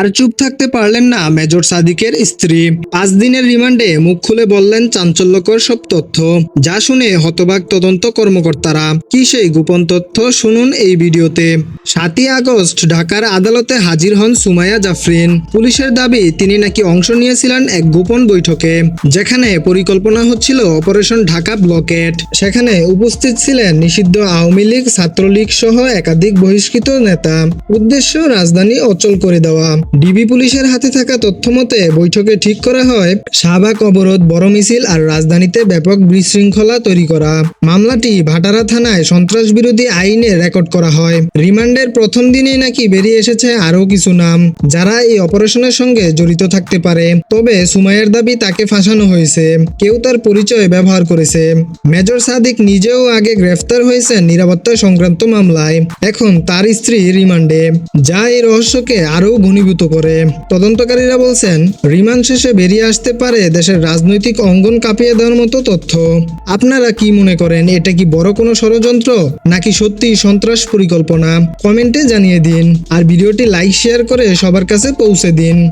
আর চুপ থাকতে পারলেন না মেজর সাদিকের স্ত্রী। পাঁচ দিনের রিমান্ডে মুখ খুলে বললেন চাঞ্চল্যকর সব তথ্য, যা শুনে হতবাক তদন্ত কর্মকর্তারা। কি সেই গোপন তথ্য? শুনুন এই ভিডিওতে। সাতই আগস্ট ঢাকার আদালতে হাজির হন সুমাইয়া জাফরিন। পুলিশের দাবি, তিনি নাকি অংশ নিয়েছিলেন এক গোপন বৈঠকে, যেখানে পরিকল্পনা হচ্ছিল অপারেশন ঢাকা ব্লকেট। সেখানে উপস্থিত ছিলেন নিষিদ্ধ আওয়ামী লীগ, ছাত্রলীগ সহ একাধিক বহিষ্কৃত নেতা। উদ্দেশ্য, রাজধানী অচল করে দেওয়া। ডিবি পুলিশের হাতে থাকা তথ্য মতে, বৈঠকে ঠিক করা হয়, শাহবাগ অবরোধ, বড় মিছিল আর রাজধানীতে ব্যাপক বিশৃঙ্খলা তৈরি করা। মামলাটি ভাটারা থানায় সন্ত্রাস বিরোধী আইনে রেকর্ড করা হয়। রিমান্ডের প্রথম দিনেই নাকি বেরিয়ে এসেছে আরও কিছু নাম, যারা এই অপারেশনের সঙ্গে জড়িত থাকতে পারে। তবে সুমাইয়ের দাবি তাকে ফাঁসানো হয়েছে। কেউ তার পরিচয় ব্যবহার করেছে। মেজর সাদিক নিজেও আগে গ্রেফতার হয়েছেন নিরাপত্তা সংক্রান্ত মামলায়। এখন তার স্ত্রী রিমান্ডে। যা এই রহস্যকে আরও ঘনীভূত করে। তদন্তকারীরা বলছেন, রিমান্ড শেষে বেরিয়ে আসতে পারে দেশের রাজনৈতিক অঙ্গন কাঁপিয়ে দেওয়ার মতো তথ্য। আপনারা কি মনে করেন, এটা কি বড় কোনো ষড়যন্ত্র, নাকি সত্যি সন্ত্রাস পরিকল্পনা? কমেন্টে জানিয়ে দিন। আর ভিডিওটি লাইক, শেয়ার করে সবার কাছে পৌঁছে দিন।